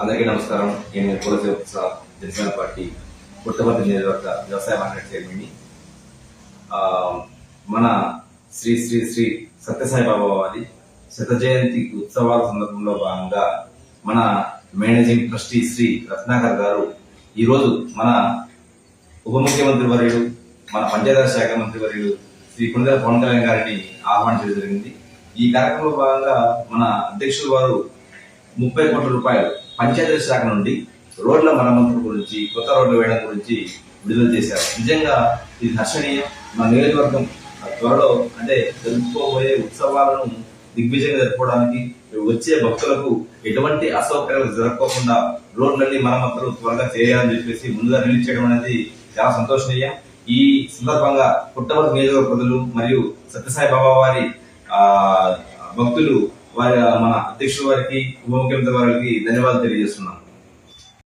అందరికీ నమస్కారం. నేను కులసేవ ప్రసాద్ జనసేన పార్టీ పుట్టపర్తి నియోజకవర్గ వ్యవసాయ మార్కెట్ చైర్మన్ని. మన శ్రీ శ్రీ శ్రీ సత్యసాయిబాబా వారి శత జయంతి ఉత్సవాల సందర్భంలో భాగంగా మన మేనేజింగ్ ట్రస్టీ శ్రీ రత్నాకర్ గారు ఈరోజు మన ఉప ముఖ్యమంత్రి వర్యుడు మన పంచాయతీరాజ్ శాఖ మంత్రి వర్యుడు శ్రీ కుండల పవన్ కళ్యాణ్ గారిని ఆహ్వానించడం జరిగింది. ఈ కార్యక్రమంలో భాగంగా మన అధ్యక్షులు వారు ముప్పై కోట్ల రూపాయలు పంచాయతీ శాఖ నుండి రోడ్ల మరమ్మతుల గురించి కొత్త రోడ్లు వేయడం గురించి విడుదల చేశారు. నిజంగా ఇది హర్షణీయం. మా నియోజకవర్గం త్వరలో అంటే జరుపుకోబోయే ఉత్సవాలను దిగ్విజయంగా జరుపుకోవడానికి వచ్చే భక్తులకు ఎటువంటి అసౌకర్యాలు జరగకుండా రోడ్లన్నీ మరమ్మతులు త్వరగా చేయాలని చెప్పేసి ముందుగా రిలీజ్ చేయడం అనేది చాలా సంతోషనీయం. ఈ సందర్భంగా పుట్టపర్తి నియోజకవర్గ ప్రజలు మరియు సత్యసాయి బాబా వారి భక్తులు వారి మన అధ్యక్షుల వారికి ఉప ముఖ్యమంత్రి వారికి ధన్యవాదాలు తెలియజేస్తున్నాను